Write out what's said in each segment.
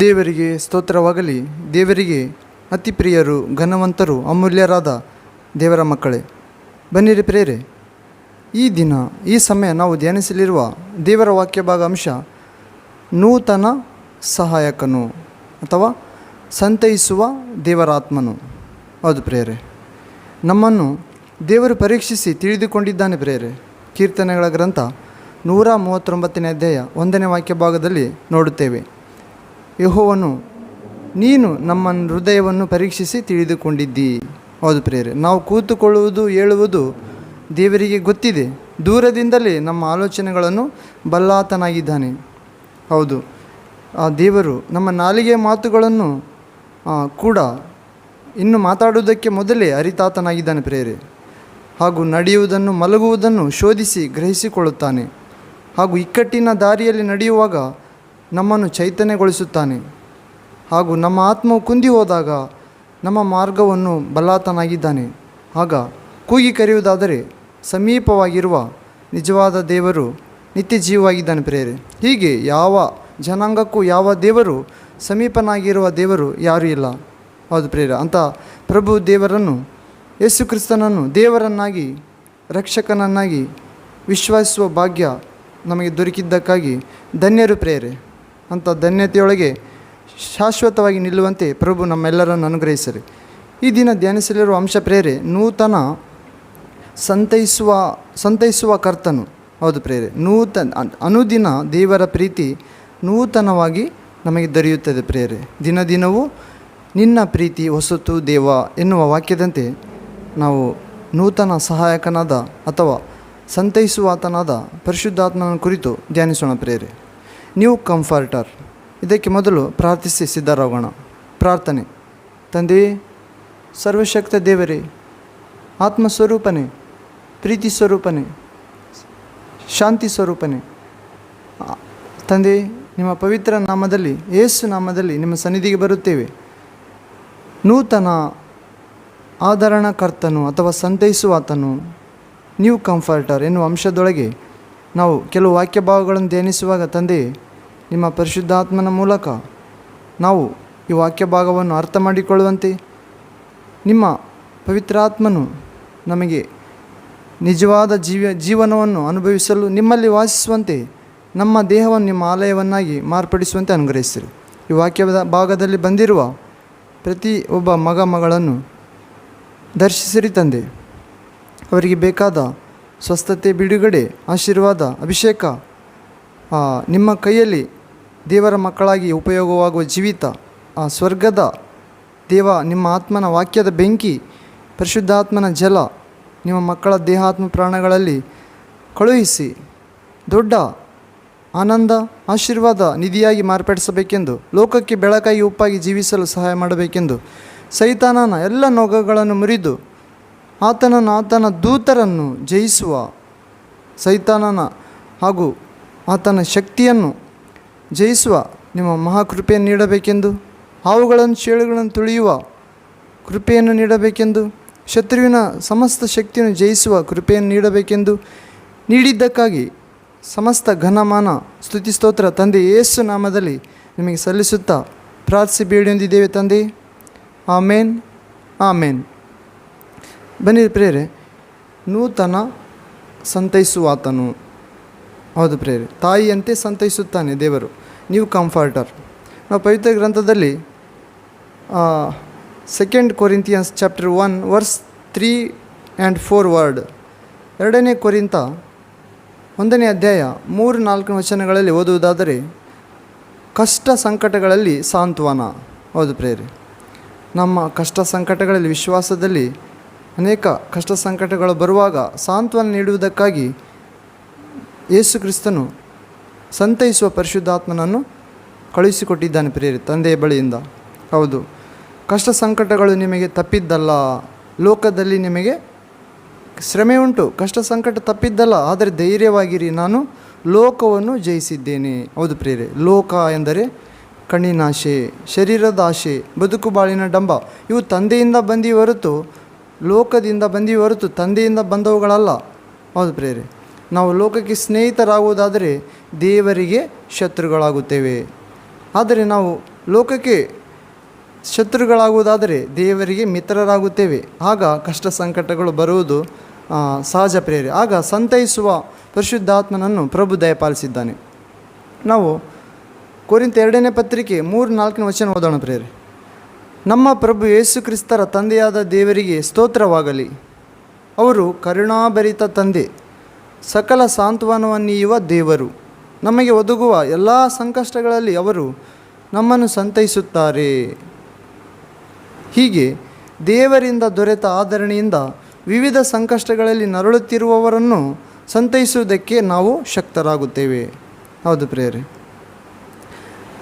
ದೇವರಿಗೆ ಸ್ತೋತ್ರವಾಗಲಿ. ದೇವರಿಗೆ ಅತಿ ಪ್ರಿಯರು ಘನವಂತರು, ಅಮೂಲ್ಯರಾದ ದೇವರ ಮಕ್ಕಳೇ. ಬನ್ನಿರಿ ಪ್ರೇರೆ ಈ ದಿನ, ಈ ಸಮಯ ನಾವು ಧ್ಯಾನಿಸಲಿರುವ ದೇವರ ವಾಕ್ಯ ಭಾಗ ಅಂಶ ನೂತನ ಸಹಾಯಕನು ಅಥವಾ ಸಂತೈಸುವ ದೇವರಾತ್ಮನು. ಹೌದು ಪ್ರೇರೆ ನಮ್ಮನ್ನು ದೇವರು ಪರೀಕ್ಷಿಸಿ ತಿಳಿದುಕೊಂಡಿದ್ದಾನೆ ಪ್ರೇರೆ ಕೀರ್ತನೆಗಳ ಗ್ರಂಥ ನೂರ ಮೂವತ್ತೊಂಬತ್ತನೇ ಅಧ್ಯಾಯ ಒಂದನೇ ವಾಕ್ಯ ಭಾಗದಲ್ಲಿ ನೋಡುತ್ತೇವೆ. ಯೆಹೋವನು, ನೀನು ನಮ್ಮ ಹೃದಯವನ್ನು ಪರೀಕ್ಷಿಸಿ ತಿಳಿದುಕೊಂಡಿದ್ದೀ. ಹೌದು ಪ್ರೇರೆ ನಾವು ಕೂತುಕೊಳ್ಳುವುದು, ಹೇಳುವುದು ದೇವರಿಗೆ ಗೊತ್ತಿದೆ. ದೂರದಿಂದಲೇ ನಮ್ಮ ಆಲೋಚನೆಗಳನ್ನು ಬಲ್ಲಾತನಾಗಿದ್ದಾನೆ. ಹೌದು, ಆ ದೇವರು ನಮ್ಮ ನಾಲಿಗೆ ಮಾತುಗಳನ್ನು ಕೂಡ ಇನ್ನು ಮಾತಾಡುವುದಕ್ಕೆ ಮೊದಲೇ ಅರಿತಾತನಾಗಿದ್ದಾನೆ ಪ್ರೇರೆ ಹಾಗೂ ನಡೆಯುವುದನ್ನು, ಮಲಗುವುದನ್ನು ಶೋಧಿಸಿ ಗ್ರಹಿಸಿಕೊಳ್ಳುತ್ತಾನೆ. ಹಾಗೂ ಇಕ್ಕಟ್ಟಿನ ದಾರಿಯಲ್ಲಿ ನಡೆಯುವಾಗ ನಮ್ಮನ್ನು ಚೈತನ್ಯಗೊಳಿಸುತ್ತಾನೆ. ಹಾಗೂ ನಮ್ಮ ಆತ್ಮವು ಕುಂದಿ ಹೋದಾಗ ನಮ್ಮ ಮಾರ್ಗವನ್ನು ಬಲ್ಲಾತನಾಗಿದ್ದಾನೆ ಆಗ ಕೂಗಿ ಕರೆಯುವುದಾದರೆ ಸಮೀಪವಾಗಿರುವ ನಿಜವಾದ ದೇವರು ನಿತ್ಯ ಜೀವವಾಗಿದ್ದಾನೆ ಪ್ರೇರೆ ಹೀಗೆ ಯಾವ ಜನಾಂಗಕ್ಕೂ ಯಾವ ದೇವರು, ಸಮೀಪನಾಗಿರುವ ದೇವರು ಯಾರೂ ಇಲ್ಲ. ಹೌದು ಪ್ರೇರ ಅಂತ ಪ್ರಭು ದೇವರನ್ನು, ಯೇಸು ಕ್ರಿಸ್ತನನ್ನು ದೇವರನ್ನಾಗಿ, ರಕ್ಷಕನನ್ನಾಗಿ ವಿಶ್ವಾಸಿಸುವ ಭಾಗ್ಯ ನಮಗೆ ದೊರಕಿದ್ದಕ್ಕಾಗಿ ಧನ್ಯರು ಪ್ರೇರೆ ಅಂಥ ಧನ್ಯತೆಯೊಳಗೆ ಶಾಶ್ವತವಾಗಿ ನಿಲ್ಲುವಂತೆ ಪ್ರಭು ನಮ್ಮೆಲ್ಲರನ್ನು ಅನುಗ್ರಹಿಸಲಿ ಈ ದಿನ ಧ್ಯಾನಿಸಲಿರುವ ಅಂಶ ಪ್ರೇರೆ ನೂತನ ಸಂತೈಸುವ ಸಂತೈಸುವ ಕರ್ತನು. ಹೌದು ಪ್ರೇರೆ, ನೂತನ ಅನುದಿನ ದೇವರ ಪ್ರೀತಿ ನೂತನವಾಗಿ ನಮಗೆ ದೊರೆಯುತ್ತದೆ ಪ್ರೇರೆ. ದಿನ ದಿನವೂ ನಿನ್ನ ಪ್ರೀತಿ ಹೊಸತು ದೇವ ಎನ್ನುವ ವಾಕ್ಯದಂತೆ ನಾವು ನೂತನ ಸಹಾಯಕನಾದ ಅಥವಾ ಸಂತೈಸುವಾತನಾದ ಪರಿಶುದ್ಧಾತ್ಮನ ಕುರಿತು ಧ್ಯಾನಿಸೋಣ ಪ್ರೇರೆ. ನ್ಯೂ ಕಂಫರ್ಟರ್ ಇದಕ್ಕೆ ಮೊದಲು ಪ್ರಾರ್ಥಿಸಿ ಸಿದ್ಧರಾಗೋಣ. ಪ್ರಾರ್ಥನೆ. ತಂದೆಯೇ ಸರ್ವಶಕ್ತ ದೇವರೇ, ಆತ್ಮಸ್ವರೂಪನೇ, ಪ್ರೀತಿ ಸ್ವರೂಪನೇ, ಶಾಂತಿ ಸ್ವರೂಪನೇ ತಂದೆ, ನಿಮ್ಮ ಪವಿತ್ರ ನಾಮದಲ್ಲಿ ಯೇಸು ನಾಮದಲ್ಲಿ ನಿಮ್ಮ ಸನ್ನಿಧಿಗೆ ಬರುತ್ತೇವೆ. ನೂತನ ಆಧರಣಕರ್ತನು ಅಥವಾ ಸಂತೈಸುವಾತನು ನ್ಯೂ ಕಂಫರ್ಟರ್ ಎನ್ನುವ ಅಂಶದೊಳಗೆ ನಾವು ಕೆಲವು ವಾಕ್ಯ ಭಾವಗಳನ್ನು ಧ್ಯಾನಿಸುವಾಗ ತಂದೆ, ನಿಮ್ಮ ಪರಿಶುದ್ಧಾತ್ಮನ ಮೂಲಕ ನಾವು ಈ ವಾಕ್ಯ ಭಾಗವನ್ನು ಅರ್ಥ ಮಾಡಿಕೊಳ್ಳುವಂತೆ ನಿಮ್ಮ ಪವಿತ್ರಾತ್ಮನು ನಮಗೆ ನಿಜವಾದ ಜೀವ, ಜೀವನವನ್ನು ಅನುಭವಿಸಲು ನಿಮ್ಮಲ್ಲಿ ವಾಸಿಸುವಂತೆ ನಮ್ಮ ದೇಹವನ್ನು ನಿಮ್ಮ ಆಲಯವನ್ನಾಗಿ ಮಾರ್ಪಡಿಸುವಂತೆ ಅನುಗ್ರಹಿಸಿರಿ. ಈ ವಾಕ್ಯದ ಭಾಗದಲ್ಲಿ ಬಂದಿರುವ ಪ್ರತಿ ಒಬ್ಬ ಮಗ ಮಗಳನ್ನು ದರ್ಶಿಸಿರಿ ತಂದೆ. ಅವರಿಗೆ ಬೇಕಾದ ಸ್ವಸ್ಥತೆ ಬಿಡುಗಡೆ, ಆಶೀರ್ವಾದ, ಅಭಿಷೇಕ. ನಿಮ್ಮ ಕೈಯಲ್ಲಿ ದೇವರ ಮಕ್ಕಳಾಗಿ ಉಪಯೋಗವಾಗುವ ಜೀವಿತ, ಆ, ಸ್ವರ್ಗದ ದೇವ, ನಿಮ್ಮ ಆತ್ಮನ ವಾಕ್ಯದ ಬೆಂಕಿ, ಪರಿಶುದ್ಧಾತ್ಮನ ಜಲ, ನಿಮ್ಮ ಮಕ್ಕಳ ದೇಹಾತ್ಮ ಪ್ರಾಣಗಳಲ್ಲಿ ಕಳುಹಿಸಿ ದೊಡ್ಡ ಆನಂದ, ಆಶೀರ್ವಾದ ನಿಧಿಯಾಗಿ ಮಾರ್ಪಡಿಸಬೇಕೆಂದು, ಲೋಕಕ್ಕೆ ಬೆಳಕಾಗಿ ಉಪ್ಪಾಗಿ ಜೀವಿಸಲು ಸಹಾಯ ಮಾಡಬೇಕೆಂದು, ಸೈತಾನನ ಎಲ್ಲ ನೊಗಗಳನ್ನು ಮುರಿದು ಆತನನ್ನು ಆತನ ದೂತರನ್ನು ಜಯಿಸುವ ಸೈತಾನನ ಹಾಗೂ ಆತನ ಶಕ್ತಿಯನ್ನು ಜಯಿಸುವ ನಿಮ್ಮ ಮಹಾಕೃಪೆಯನ್ನು ನೀಡಬೇಕೆಂದು, ಹಾವುಗಳನ್ನು ಚೇಳುಗಳನ್ನು ತುಳಿಯುವ ಕೃಪೆಯನ್ನು ನೀಡಬೇಕೆಂದು, ಶತ್ರುವಿನ ಸಮಸ್ತ ಶಕ್ತಿಯನ್ನು ಜಯಿಸುವ ಕೃಪೆಯನ್ನು ನೀಡಬೇಕೆಂದು ನೀಡಿದ್ದಕ್ಕಾಗಿ ಸಮಸ್ತ ಘನಮಾನ ಸ್ತುತಿ ಸ್ತೋತ್ರ ತಂದೆ ಯೇಸು ನಾಮದಲ್ಲಿ ನಿಮಗೆ ಸಲ್ಲಿಸುತ್ತಾ ಪ್ರಾರ್ಥಿಸಿ ಬೇಡಿಯೊಂದಿದ್ದೇವೆ ತಂದೆ. ಆಮೇನ್. ಆಮೇನ್. ಬನ್ನಿ ಪ್ರೇರೆ ನೂತನ ಸಂತೈಸುವಾತನು. ಹೌದು ಪ್ರೇರೆ ತಾಯಿಯಂತೆ ಸಂತೈಸುತ್ತಾನೆ ದೇವರು, ನೀವು ಕಂಫರ್ಟರ್. ನಾವು ಪವಿತ್ರ ಗ್ರಂಥದಲ್ಲಿ second Corinthians chapter one verse three and four word ಎರಡನೇ ಕೊರಿಂತ ಒಂದನೇ ಅಧ್ಯಾಯ ಮೂರು ನಾಲ್ಕು ವಚನಗಳಲ್ಲಿ ಓದುವುದಾದರೆ, ಕಷ್ಟ ಸಂಕಟಗಳಲ್ಲಿ ಸಾಂತ್ವನ. ಹೌದು ಪ್ರೇರೆ ನಮ್ಮ ಕಷ್ಟ ಸಂಕಟಗಳಲ್ಲಿ ವಿಶ್ವಾಸದಲ್ಲಿ ಅನೇಕ ಕಷ್ಟ ಸಂಕಟಗಳು ಬರುವಾಗ ಸಾಂತ್ವನ ನೀಡುವುದಕ್ಕಾಗಿ ಯೇಸು ಕ್ರಿಸ್ತನು ಸಂತೈಸುವ ಪರಿಶುದ್ಧಾತ್ಮನನ್ನು ಕಳುಹಿಸಿಕೊಟ್ಟಿದ್ದಾನೆ ಪ್ರೇರಿ ತಂದೆಯ ಬಳಿಯಿಂದ. ಹೌದು ಕಷ್ಟ ಸಂಕಟಗಳು ನಿಮಗೆ ತಪ್ಪಿದ್ದಲ್ಲ, ಲೋಕದಲ್ಲಿ ನಿಮಗೆ ಶ್ರಮೆ ಉಂಟು. ಕಷ್ಟ ಸಂಕಟ ತಪ್ಪಿದ್ದಲ್ಲ, ಆದರೆ ಧೈರ್ಯವಾಗಿರಿ, ನಾನು ಲೋಕವನ್ನು ಜಯಿಸಿದ್ದೇನೆ. ಹೌದು ಪ್ರೇರೆ ಲೋಕ ಎಂದರೆ ಕಣ್ಣಿನಾಶೆ ಶರೀರದ ಆಶೆ ಬದುಕು ಬಾಳಿನ ಡಂಬ, ಇವು ತಂದೆಯಿಂದ ಬಂದಿ ಹೊರತು ಲೋಕದಿಂದ ಬಂದಿ ಹೊರತು ತಂದೆಯಿಂದ ಬಂದವುಗಳಲ್ಲ. ಹೌದು ಪ್ರೇರೆ ನಾವು ಲೋಕಕ್ಕೆ ಸ್ನೇಹಿತರಾಗುವುದಾದರೆ ದೇವರಿಗೆ ಶತ್ರುಗಳಾಗುತ್ತೇವೆ. ಆದರೆ ನಾವು ಲೋಕಕ್ಕೆ ಶತ್ರುಗಳಾಗುವುದಾದರೆ ದೇವರಿಗೆ ಮಿತ್ರರಾಗುತ್ತೇವೆ. ಆಗ ಕಷ್ಟ ಸಂಕಟಗಳು ಬರುವುದು ಸಹಜ ಪ್ರೇರೆ ಆಗ ಸಂತೈಸುವ ಪರಿಶುದ್ಧಾತ್ಮನನ್ನು ಪ್ರಭು ದಯಪಾಲಿಸಿದ್ದಾನೆ. ನಾವು ಕೋರಿಂತ ಎರಡನೇ ಪತ್ರಿಕೆ ಮೂರು ನಾಲ್ಕನೇ ವಚನ ಓದೋಣ ಪ್ರೇರೆ ನಮ್ಮ ಪ್ರಭು ಯೇಸು ಕ್ರಿಸ್ತರ ತಂದೆಯಾದ ದೇವರಿಗೆ ಸ್ತೋತ್ರವಾಗಲಿ. ಅವರು ಕರುಣಾಭರಿತ ತಂದೆ, ಸಕಲ ಸಾಂತ್ವನವನ್ನೀಯುವ ದೇವರು. ನಮಗೆ ಒದಗುವ ಎಲ್ಲ ಸಂಕಷ್ಟಗಳಲ್ಲಿ ಅವರು ನಮ್ಮನ್ನು ಸಂತೈಸುತ್ತಾರೆ. ಹೀಗೆ ದೇವರಿಂದ ದೊರೆತ ಆದರಣೆಯಿಂದ ವಿವಿಧ ಸಂಕಷ್ಟಗಳಲ್ಲಿ ನರಳುತ್ತಿರುವವರನ್ನು ಸಂತೈಸುವುದಕ್ಕೆ ನಾವು ಶಕ್ತರಾಗುತ್ತೇವೆ. ಹೌದು ಪ್ರೇರೆ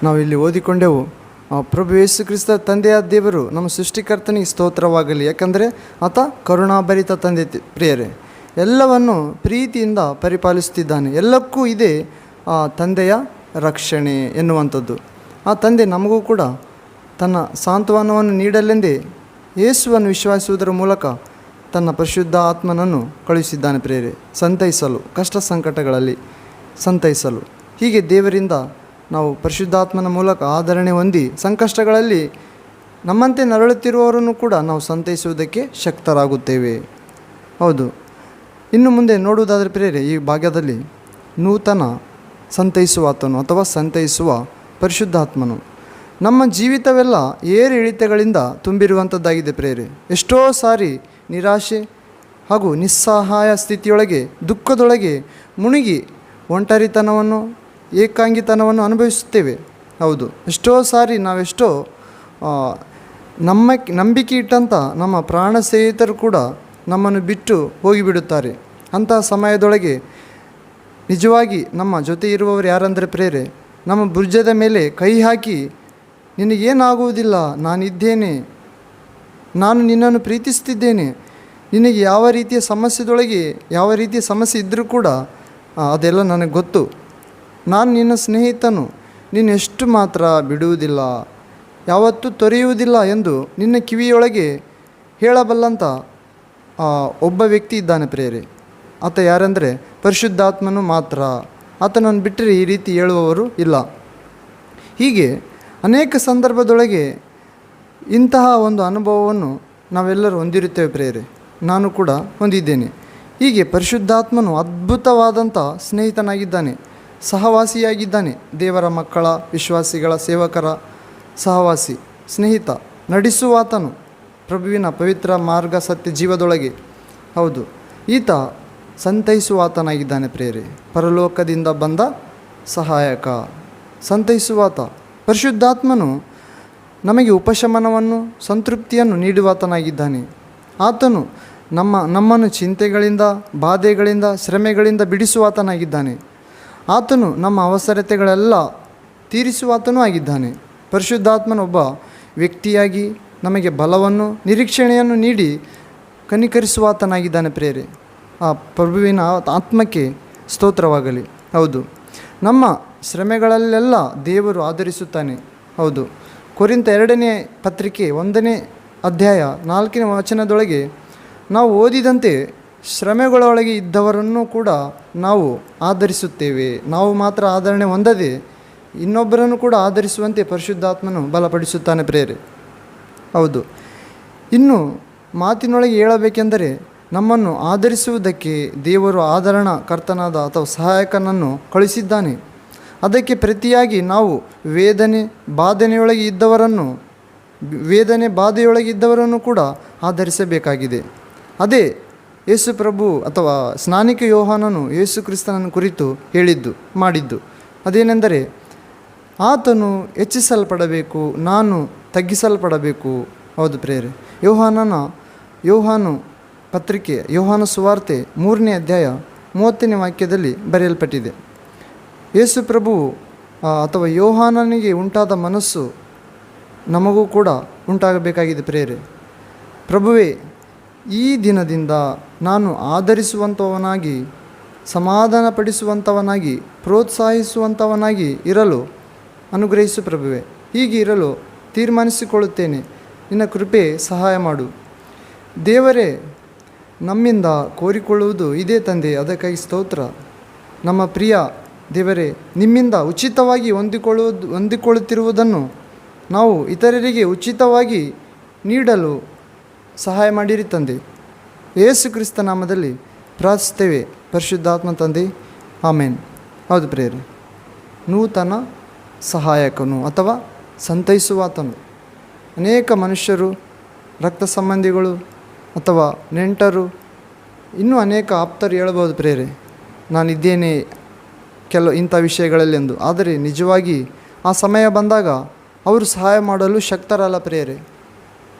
ನಾವಿಲ್ಲಿ ಓದಿಕೊಂಡೆವು ಪ್ರಭು ಯೇಸು ಕ್ರಿಸ್ತ ತಂದೆಯಾದ ದೇವರು, ನಮ್ಮ ಸೃಷ್ಟಿಕರ್ತನಿಗೆ ಸ್ತೋತ್ರವಾಗಲಿ. ಯಾಕಂದರೆ ಆತ ಕರುಣಾಭರಿತ ತಂದೆ ಪ್ರಿಯರೇ. ಎಲ್ಲವನ್ನು ಪ್ರೀತಿಯಿಂದ ಪರಿಪಾಲಿಸುತ್ತಿದ್ದಾನೆ. ಎಲ್ಲಕ್ಕೂ ಇದೆ, ಆ, ತಂದೆಯ ರಕ್ಷಣೆ ಎನ್ನುವಂಥದ್ದು. ಆ ತಂದೆ ನಮಗೂ ಕೂಡ ತನ್ನ ಸಾಂತ್ವನವನ್ನು ನೀಡಲೆಂದೇ ಯೇಸುವನ್ನು ವಿಶ್ವಾಸಿಸುವುದರ ಮೂಲಕ ತನ್ನ ಪರಿಶುದ್ಧ ಆತ್ಮನನ್ನು ಕಳುಹಿಸಿದ್ದಾನೆ ಪ್ರೇರೆ ಸಂತೈಸಲು, ಕಷ್ಟ ಸಂಕಟಗಳಲ್ಲಿ ಸಂತೈಸಲು. ಹೀಗೆ ದೇವರಿಂದ ನಾವು ಪರಿಶುದ್ಧಾತ್ಮನ ಮೂಲಕ ಆಧರಣೆ ಹೊಂದಿ ಸಂಕಷ್ಟಗಳಲ್ಲಿ ನಮ್ಮಂತೆ ನರಳುತ್ತಿರುವವರನ್ನು ಕೂಡ ನಾವು ಸಂತೈಸುವುದಕ್ಕೆ ಶಕ್ತರಾಗುತ್ತೇವೆ. ಹೌದು. ಇನ್ನು ಮುಂದೆ ನೋಡುವುದಾದರೆ ಪ್ರೇರೆ ಈ ಭಾಗ್ಯದಲ್ಲಿ ನೂತನ ಸಂತೈಸುವ ಆತನು ಅಥವಾ ಸಂತೈಸುವ ಪರಿಶುದ್ಧಾತ್ಮನು. ನಮ್ಮ ಜೀವಿತವೆಲ್ಲ ಏರು ಇಳಿತಗಳಿಂದ ತುಂಬಿರುವಂಥದ್ದಾಗಿದೆ ಪ್ರೇರೆ ಎಷ್ಟೋ ಸಾರಿ ನಿರಾಶೆ ಹಾಗೂ ನಿಸ್ಸಹಾಯ ಸ್ಥಿತಿಯೊಳಗೆ, ದುಃಖದೊಳಗೆ ಮುಣುಗಿ, ಒಂಟರಿತನವನ್ನು ಏಕಾಂಗಿತನವನ್ನು ಅನುಭವಿಸುತ್ತೇವೆ. ಹೌದು. ಎಷ್ಟೋ ಸಾರಿ ನಾವೆಷ್ಟೋ ನಮ್ಮ ನಂಬಿಕೆ ಇಟ್ಟಂಥ ನಮ್ಮ ಪ್ರಾಣ ಸ್ನೇಹಿತರು ಕೂಡ ನಮ್ಮನ್ನು ಬಿಟ್ಟು ಹೋಗಿಬಿಡುತ್ತಾರೆ. ಅಂತಹ ಸಮಯದೊಳಗೆ ನಿಜವಾಗಿ ನಮ್ಮ ಜೊತೆ ಇರುವವರು ಯಾರಂದರೆ ಪ್ರೇರೆ, ನಮ್ಮ ಬುರ್ಜದ ಮೇಲೆ ಕೈ ಹಾಕಿ, ನಿನಗೇನಾಗುವುದಿಲ್ಲ, ನಾನಿದ್ದೇನೆ, ನಾನು ನಿನ್ನನ್ನು ಪ್ರೀತಿಸ್ತಿದ್ದೇನೆ ನಿನಗೆ ಯಾವ ರೀತಿಯ ಸಮಸ್ಯೆದೊಳಗೆ ಯಾವ ರೀತಿಯ ಸಮಸ್ಯೆ ಇದ್ದರೂ ಕೂಡ ಅದೆಲ್ಲ ನನಗೆ ಗೊತ್ತು. ನಾನು ನಿನ್ನ ಸ್ನೇಹಿತನು. ನೀನು ಎಷ್ಟು ಮಾತ್ರ ಬಿಡುವುದಿಲ್ಲ, ಯಾವತ್ತೂ ತೊರೆಯುವುದಿಲ್ಲ ಎಂದು ನಿನ್ನ ಕಿವಿಯೊಳಗೆ ಹೇಳಬಲ್ಲಂತ ಒಬ್ಬ ವ್ಯಕ್ತಿ ಇದ್ದಾನೆ ಪ್ರೇರೆ ಆತ ಯಾರೆಂದರೆ ಪರಿಶುದ್ಧಾತ್ಮನು ಮಾತ್ರ. ಆತನನ್ನು ಬಿಟ್ಟರೆ ಈ ರೀತಿ ಹೇಳುವವರು ಇಲ್ಲ. ಹೀಗೆ ಅನೇಕ ಸಂದರ್ಭದೊಳಗೆ ಇಂತಹ ಒಂದು ಅನುಭವವನ್ನು ನಾವೆಲ್ಲರೂ ಹೊಂದಿರುತ್ತೇವೆ ಪ್ರೇರೆ ನಾನು ಕೂಡ ಹೊಂದಿದ್ದೇನೆ. ಹೀಗೆ ಪರಿಶುದ್ಧಾತ್ಮನು ಅದ್ಭುತವಾದಂಥ ಸ್ನೇಹಿತನಾಗಿದ್ದಾನೆ. ಸಹವಾಸಿಯಾಗಿದ್ದಾನೆ. ದೇವರ ಮಕ್ಕಳ, ವಿಶ್ವಾಸಿಗಳ ಸೇವಕರ ಸಹವಾಸಿ. ಸ್ನೇಹಿತ, ನಡೆಸುವಾತನು. ಪ್ರಭುವಿನ ಪವಿತ್ರ ಮಾರ್ಗ ಸತ್ಯ ಜೀವದೊಳಗೆ. ಹೌದು, ಈತ ಸಂತೈಸುವಾತನಾಗಿದ್ದಾನೆ ಪ್ರೇರೆ ಪರಲೋಕದಿಂದ ಬಂದ ಸಹಾಯಕ. ಸಂತೈಸುವಾತ. ಪರಿಶುದ್ಧಾತ್ಮನು ನಮಗೆ ಉಪಶಮನವನ್ನು, ಸಂತೃಪ್ತಿಯನ್ನು ನೀಡುವಾತನಾಗಿದ್ದಾನೆ. ಆತನು ನಮ್ಮ ನಮ್ಮನ್ನು ಚಿಂತೆಗಳಿಂದ, ಬಾಧೆಗಳಿಂದ, ಶ್ರಮೆಗಳಿಂದ ಬಿಡಿಸುವಾತನಾಗಿದ್ದಾನೆ. ಆತನು ನಮ್ಮ ಅವಸರತೆಗಳೆಲ್ಲ ತೀರಿಸುವಾತನೂ ಆಗಿದ್ದಾನೆ. ಪರಿಶುದ್ಧಾತ್ಮನೊಬ್ಬ ವ್ಯಕ್ತಿಯಾಗಿ ನಮಗೆ ಬಲವನ್ನು, ನಿರೀಕ್ಷಣೆಯನ್ನು ನೀಡಿ ಕನಿಕರಿಸುವಾತನಾಗಿದ್ದಾನೆ ಪ್ರೇರೆ ಆ ಪ್ರಭುವಿನ ಆತ್ಮಕ್ಕೆ ಸ್ತೋತ್ರವಾಗಲಿ. ಹೌದು, ನಮ್ಮ ಶ್ರಮೆಗಳಲ್ಲೆಲ್ಲ ದೇವರು ಆಧರಿಸುತ್ತಾನೆ. ಹೌದು, ಕುರಿತ ಎರಡನೇ ಪತ್ರಿಕೆ ಒಂದನೇ ಅಧ್ಯಾಯ ನಾಲ್ಕನೇ ವಚನದೊಳಗೆ ನಾವು ಓದಿದಂತೆ ಶ್ರಮೆಗಳೊಳಗೆ ಇದ್ದವರನ್ನು ಕೂಡ ನಾವು ಆಧರಿಸುತ್ತೇವೆ. ನಾವು ಮಾತ್ರ ಆಧರಣೆ ಹೊಂದದೆ ಇನ್ನೊಬ್ಬರನ್ನು ಕೂಡ ಆಧರಿಸುವಂತೆ ಪರಿಶುದ್ಧಾತ್ಮನು ಬಲಪಡಿಸುತ್ತಾನೆ ಪ್ರೇರೆ ಹೌದು. ಇನ್ನು ಮಾತಿನೊಳಗೆ ಹೇಳಬೇಕೆಂದರೆ ನಮ್ಮನ್ನು ಆಧರಿಸುವುದಕ್ಕೆ ದೇವರು ಆಧರಣ ಕರ್ತನಾದ ಅಥವಾ ಸಹಾಯಕನನ್ನು ಕಳಿಸಿದ್ದಾನೆ ಅದಕ್ಕೆ ಪ್ರತಿಯಾಗಿ ನಾವು ವೇದನೆ ಬಾಧನೆಯೊಳಗೆ ಇದ್ದವರನ್ನು ವೇದನೆ ಬಾಧೆಯೊಳಗೆ ಇದ್ದವರನ್ನು ಕೂಡ ಆಧರಿಸಬೇಕಾಗಿದೆ. ಅದೇ ಯೇಸು ಪ್ರಭು ಅಥವಾ ಸ್ನಾನಿಕ ಯೋಹಾನನು ಯೇಸು ಕ್ರಿಸ್ತನನ್ನು ಕುರಿತು ಹೇಳಿದ್ದು, ಮಾಡಿದ್ದು. ಅದೇನೆಂದರೆ, ಆತನು ಹೆಚ್ಚಿಸಲ್ಪಡಬೇಕು, ನಾನು ತಗ್ಗಿಸಲ್ಪಡಬೇಕು. ಹೌದು ಪ್ರೇರೆ ಯೋಹಾನನ, ಯೋಹಾನು ಪತ್ರಿಕೆ, ಯೋಹಾನ ಸುವಾರ್ತೆ ಮೂರನೇ ಅಧ್ಯಾಯ ಮೂವತ್ತನೇ ವಾಕ್ಯದಲ್ಲಿ ಬರೆಯಲ್ಪಟ್ಟಿದೆ. ಯೇಸು ಪ್ರಭು ಅಥವಾ ಯೋಹಾನನಿಗೆ ಉಂಟಾದ ಮನಸ್ಸು ನಮಗೂ ಕೂಡ ಉಂಟಾಗಬೇಕಾಗಿದೆ ಪ್ರೇರೆ ಪ್ರಭುವೇ, ಈ ದಿನದಿಂದ ನಾನು ಆಧರಿಸುವಂಥವನಾಗಿ, ಸಮಾಧಾನಪಡಿಸುವಂಥವನಾಗಿ, ಪ್ರೋತ್ಸಾಹಿಸುವಂಥವನಾಗಿ ಇರಲು ಅನುಗ್ರಹಿಸು ಪ್ರಭುವೆ. ಹೀಗೆ ಇರಲು ತೀರ್ಮಾನಿಸಿಕೊಳ್ಳುತ್ತೇನೆ. ನಿನ್ನ ಕೃಪೆ ಸಹಾಯ ಮಾಡು. ದೇವರೇ, ನಮ್ಮಿಂದ ಕೋರಿಕೊಳ್ಳುವುದು ಇದೇ ತಂದೆ. ಅದಕ್ಕಾಗಿ ಸ್ತೋತ್ರ. ನಮ್ಮ ಪ್ರಿಯ ದೇವರೇ, ನಿಮ್ಮಿಂದ ಉಚಿತವಾಗಿ ಹೊಂದಿಕೊಳ್ಳುವುದು ಹೊಂದಿಕೊಳ್ಳುತ್ತಿರುವುದನ್ನು ನಾವು ಇತರರಿಗೆ ಉಚಿತವಾಗಿ ನೀಡಲು ಸಹಾಯ ಮಾಡಿರಿ ತಂದೆ. ಯೇಸು ಕ್ರಿಸ್ತ ನಾಮದಲ್ಲಿ ಪ್ರಾರ್ಥಿಸ್ತೇವೆ ಪರಿಶುದ್ಧಾತ್ಮ ತಂದೆ, ಆಮೇನ್. ಹೌದು ಪ್ರೇರೆ ನೂತನ ಸಹಾಯಕನು ಅಥವಾ ಸಂತೈಸುವಾತನು ಅನೇಕ ಮನುಷ್ಯರು, ರಕ್ತ ಸಂಬಂಧಿಗಳು ಅಥವಾ ನೆಂಟರು, ಇನ್ನೂ ಅನೇಕ ಆಪ್ತರು ಹೇಳ್ಬೋದು ಪ್ರೇರೆ ನಾನಿದ್ದೇನೆ ಕೆಲವು ಇಂಥ ವಿಷಯಗಳಲ್ಲೆಂದು ಆದರೆ ನಿಜವಾಗಿ ಆ ಸಮಯ ಬಂದಾಗ ಅವರು ಸಹಾಯ ಮಾಡಲು ಶಕ್ತರಲ್ಲ ಪ್ರೇರೆ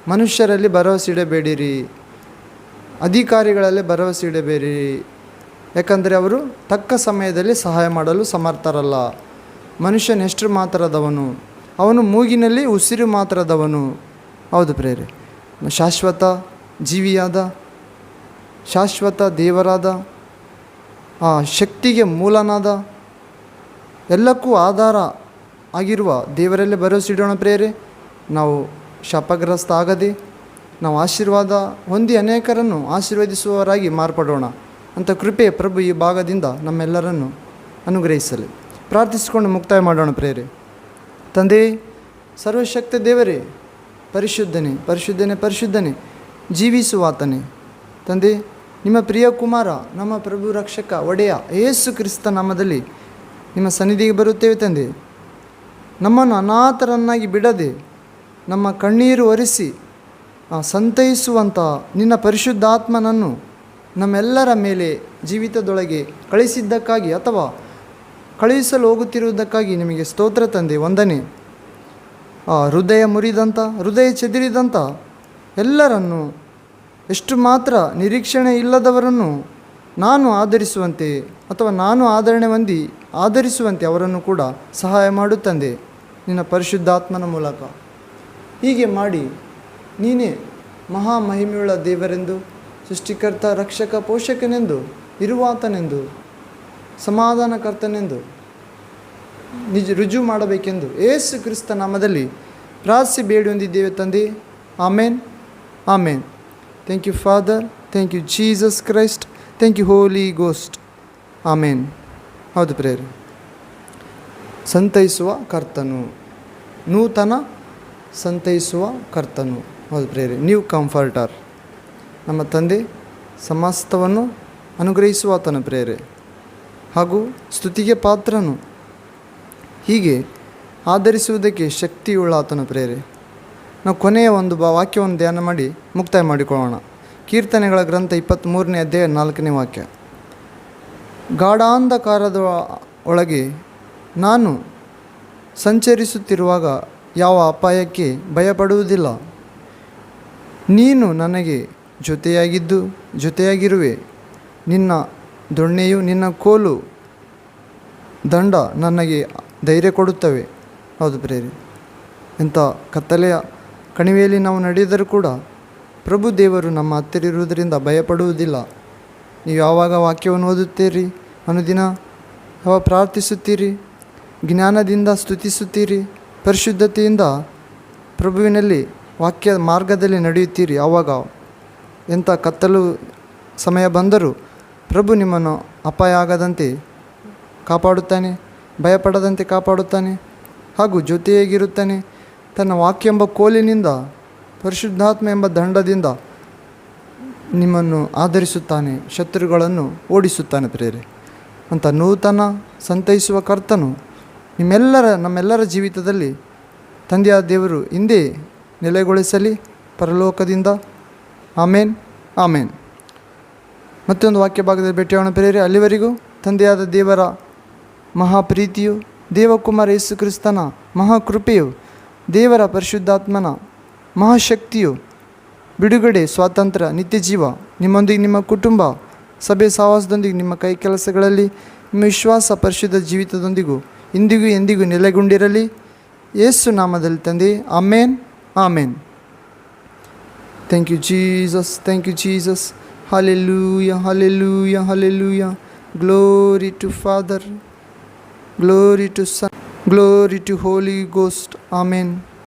ಮನುಷ್ಯರಲ್ಲಿ ಭರವಸೆ ಇಡಬೇಡಿರಿ. ಅಧಿಕಾರಿಗಳಲ್ಲಿ ಭರವಸೆ ಇಡಬೇಡಿ. ಯಾಕಂದರೆ ಅವರು ತಕ್ಕ ಸಮಯದಲ್ಲಿ ಸಹಾಯ ಮಾಡಲು ಸಮರ್ಥರಲ್ಲ. ಮನುಷ್ಯನೆಷ್ಟು ಮಾತ್ರದವನು ಅವನು ಮೂಗಿನಲ್ಲಿ ಉಸಿರು ಮಾತ್ರದವನು ಹೌದು ಪ್ರೇರೆ ಶಾಶ್ವತ ಜೀವಿಯಾದ, ಶಾಶ್ವತ ದೇವರಾದ, ಆ ಶಕ್ತಿಗೆ ಮೂಲನಾದ, ಎಲ್ಲಕ್ಕೂ ಆಧಾರ ಆಗಿರುವ ದೇವರಲ್ಲೇ ಭರವಸೆ ಇಡೋಣ ಪ್ರೇರೆ ನಾವು ಶಾಪಗ್ರಸ್ತ ಆಗದೆ ನಾವು ಆಶೀರ್ವಾದ ಹೊಂದಿ ಅನೇಕರನ್ನು ಆಶೀರ್ವದಿಸುವವರಾಗಿ ಮಾರ್ಪಡೋಣ ಅಂತ ಕೃಪೆ ಪ್ರಭು ಈ ಭಾಗದಿಂದ ನಮ್ಮೆಲ್ಲರನ್ನು ಅನುಗ್ರಹಿಸಲಿ. ಪ್ರಾರ್ಥಿಸಿಕೊಂಡು ಮುಕ್ತಾಯ ಮಾಡೋಣ ಪ್ರೇರೆ. ತಂದೆ, ಸರ್ವಶಕ್ತ ದೇವರೇ, ಪರಿಶುದ್ಧನೆ ಪರಿಶುದ್ಧನೆ ಪರಿಶುದ್ಧನೆ, ಜೀವಿಸುವಾತನೇ. ತಂದೆ, ನಿಮ್ಮ ಪ್ರಿಯ ಕುಮಾರ, ನಮ್ಮ ಪ್ರಭು ರಕ್ಷಕ, ಒಡೆಯ ಏಸು ಕ್ರಿಸ್ತ ನಾಮದಲ್ಲಿ ನಿಮ್ಮ ಸನ್ನಿಧಿಗೆ ಬರುತ್ತೇವೆ ತಂದೆ. ನಮ್ಮನ್ನು ಅನಾಥರನ್ನಾಗಿ ಬಿಡದೆ ನಮ್ಮ ಕಣ್ಣೀರು ಒರೆಸಿ ಸಂತೈಸುವಂಥ ನಿನ್ನ ಪರಿಶುದ್ಧಾತ್ಮನನ್ನು ನಮ್ಮೆಲ್ಲರ ಮೇಲೆ ಜೀವಿತದೊಳಗೆ ಕಳಿಸಿದ್ದಕ್ಕಾಗಿ ಅಥವಾ ಕಳುಹಿಸಲು ಹೋಗುತ್ತಿರುವುದಕ್ಕಾಗಿ ನಿಮಗೆ ಸ್ತೋತ್ರ ತಂದೆ. ವಂದನೆ ಆ ಹೃದಯ ಮುರಿದಂಥ, ಹೃದಯ ಚೆದಿರಿದಂಥ ಎಲ್ಲರನ್ನು ಎಷ್ಟು ಮಾತ್ರ ನಿರೀಕ್ಷಣೆ ಇಲ್ಲದವರನ್ನು ನಾನು ಆಧರಿಸುವಂತೆ ಅಥವಾ ನಾನು ಆಧರಣೆ ಹೊಂದಿ ಆಧರಿಸುವಂತೆ ಅವರನ್ನು ಕೂಡ ಸಹಾಯ ಮಾಡುತ್ತಂದೆ ನಿನ್ನ ಪರಿಶುದ್ಧಾತ್ಮನ ಮೂಲಕ. ಹೀಗೆ ಮಾಡಿ ನೀನೇ ಮಹಾ ಮಹಿಮೆಯುಳ್ಳ ದೇವರೆಂದು, ಸೃಷ್ಟಿಕರ್ತ, ರಕ್ಷಕ, ಪೋಷಕನೆಂದು ಇರುವಾತನೆಂದು ಸಮಾಧಾನಕರ್ತನೆಂದು, ನಿಜ ರುಜು ಮಾಡಬೇಕೆಂದು ಏಸು ಕ್ರಿಸ್ತ ನಾಮದಲ್ಲಿ ಪ್ರಾಸಿ ಬೇಡಿ ಹೊಂದಿದ್ದೇವೆ ತಂದೆ. Amen. Amen. Thank you father thank you Jesus Christ thank you holy ghost amen. ಹೌದು ಪ್ರೇಯರ್. ಸಂತೈಸುವ ಕರ್ತನು. ನೂತನ ಸಂತೈಸುವ ಕರ್ತನು. ಹೌದು ಪ್ರೇರಿ ನ್ಯೂ ಕಂಫರ್ಟರ್. ನಮ್ಮ ತಂದೆ ಸಮಸ್ತವನ್ನು ಅನುಗ್ರಹಿಸುವಾತನ ಪ್ರೇರೆ ಹಾಗೂ ಸ್ತುತಿಗೆ ಪಾತ್ರನು. ಹೀಗೆ ಆಧರಿಸುವುದಕ್ಕೆ ಶಕ್ತಿಯುಳ್ಳ ಆತನ ಪ್ರೇರೆ ನಾವು ಕೊನೆಯ ಒಂದು ವಾಕ್ಯವನ್ನು ಧ್ಯಾನ ಮಾಡಿ ಮುಕ್ತಾಯ ಮಾಡಿಕೊಳ್ಳೋಣ. ಕೀರ್ತನೆಗಳ ಗ್ರಂಥ ಇಪ್ಪತ್ತ್ಮೂರನೇ ಅಧ್ಯಾಯ ನಾಲ್ಕನೇ ವಾಕ್ಯ. ಗಾಢಾಂಧಕಾರದ ಒಳಗೆ ನಾನು ಸಂಚರಿಸುತ್ತಿರುವಾಗ ಯಾವ ಅಪಾಯಕ್ಕೆ ಭಯಪಡುವುದಿಲ್ಲ. ನೀನು ನನಗೆ ಜೊತೆಯಾಗಿದ್ದು, ಜೊತೆಯಾಗಿರುವೆ. ನಿನ್ನ ದೊಣ್ಣೆಯು ನಿನ್ನ ಕೋಲು ದಂಡ ನನಗೆ ಧೈರ್ಯ ಕೊಡುತ್ತವೆ. ಹೌದು ಪ್ರೇರಿ ಇಂಥ ಕತ್ತಲೆಯ ಕಣಿವೆಯಲ್ಲಿ ನಾವು ನಡೆದರೂ ಕೂಡ ಪ್ರಭು ದೇವರು ನಮ್ಮ ಹತ್ತಿರ ಇರುವುದರಿಂದ ಭಯಪಡುವುದಿಲ್ಲ. ನೀವು ಯಾವಾಗ ವಾಕ್ಯವನ್ನು ಓದುತ್ತೀರಿ? ಅನುದಿನ ಯಾವ ಪ್ರಾರ್ಥಿಸುತ್ತೀರಿ? ಜ್ಞಾನದಿಂದ ಸ್ತುತಿಸುತ್ತೀರಿ? ಪರಿಶುದ್ಧತೆಯಿಂದ ಪ್ರಭುವಿನಲ್ಲಿ ವಾಕ್ಯ ಮಾರ್ಗದಲ್ಲಿ ನಡೆಯುತ್ತೀರಿ. ಯಾವಾಗ ಎಂಥ ಕತ್ತಲು ಸಮಯ ಬಂದರೂ ಪ್ರಭು ನಿಮ್ಮನ್ನು ಅಪಾಯ ಆಗದಂತೆ ಕಾಪಾಡುತ್ತಾನೆ, ಭಯಪಡದಂತೆ ಕಾಪಾಡುತ್ತಾನೆ ಹಾಗೂ ಜೊತೆಯಾಗಿರುತ್ತಾನೆ. ತನ್ನ ವಾಕ್ಯ ಎಂಬ ಕೋಲಿನಿಂದ, ಪರಿಶುದ್ಧಾತ್ಮ ಎಂಬ ದಂಡದಿಂದ ನಿಮ್ಮನ್ನು ಆಧರಿಸುತ್ತಾನೆ, ಶತ್ರುಗಳನ್ನು ಓಡಿಸುತ್ತಾನೆ ಪ್ರೇರೆ ಅಂತ ನೂತನ ಸಂತೈಸುವ ಕರ್ತನು ನಿಮ್ಮೆಲ್ಲರ, ನಮ್ಮೆಲ್ಲರ ಜೀವಿತದಲ್ಲಿ ತಂದೆಯ ದೇವರು ಹಿಂದೆ ನೆಲೆಗೊಳಿಸಲಿ ಪರಲೋಕದಿಂದ. ಆಮೇನ್ ಆಮೇನ್. ಮತ್ತೊಂದು ವಾಕ್ಯ ಭಾಗದಲ್ಲಿ ಭೇಟಿಯಾಗೋಣ ಪ್ರೇರಿ ಅಲ್ಲಿವರೆಗೂ ತಂದೆಯಾದ ದೇವರ ಮಹಾಪ್ರೀತಿಯು, ದೇವಕುಮಾರ ಯೇಸು ಕ್ರಿಸ್ತನ ಮಹಾಕೃಪೆಯು, ದೇವರ ಪರಿಶುದ್ಧಾತ್ಮನ ಮಹಾಶಕ್ತಿಯು, ಬಿಡುಗಡೆ, ಸ್ವಾತಂತ್ರ್ಯ ನಿತ್ಯ ಜೀವ ನಿಮ್ಮೊಂದಿಗೆ ನಿಮ್ಮ ಕುಟುಂಬ, ಸಭೆ ಸಹವಾಸದೊಂದಿಗೆ ನಿಮ್ಮ ಕೈ ಕೆಲಸಗಳಲ್ಲಿ, ನಿಮ್ಮ ವಿಶ್ವಾಸ ಪರಿಶುದ್ಧ ಜೀವಿತದೊಂದಿಗೂ, ಇಂದಿಗೂ ಎಂದಿಗೂ ನೆಲೆಗೊಂಡಿರಲಿ. ಯೇಸು ನಾಮದಲ್ಲಿ ತಂದೆ, ಆಮೇನ್. Amen. Thank you, Jesus. Thank you, Jesus. Hallelujah, hallelujah, hallelujah. Glory to Father. Glory to Son. Glory to Holy Ghost. Amen.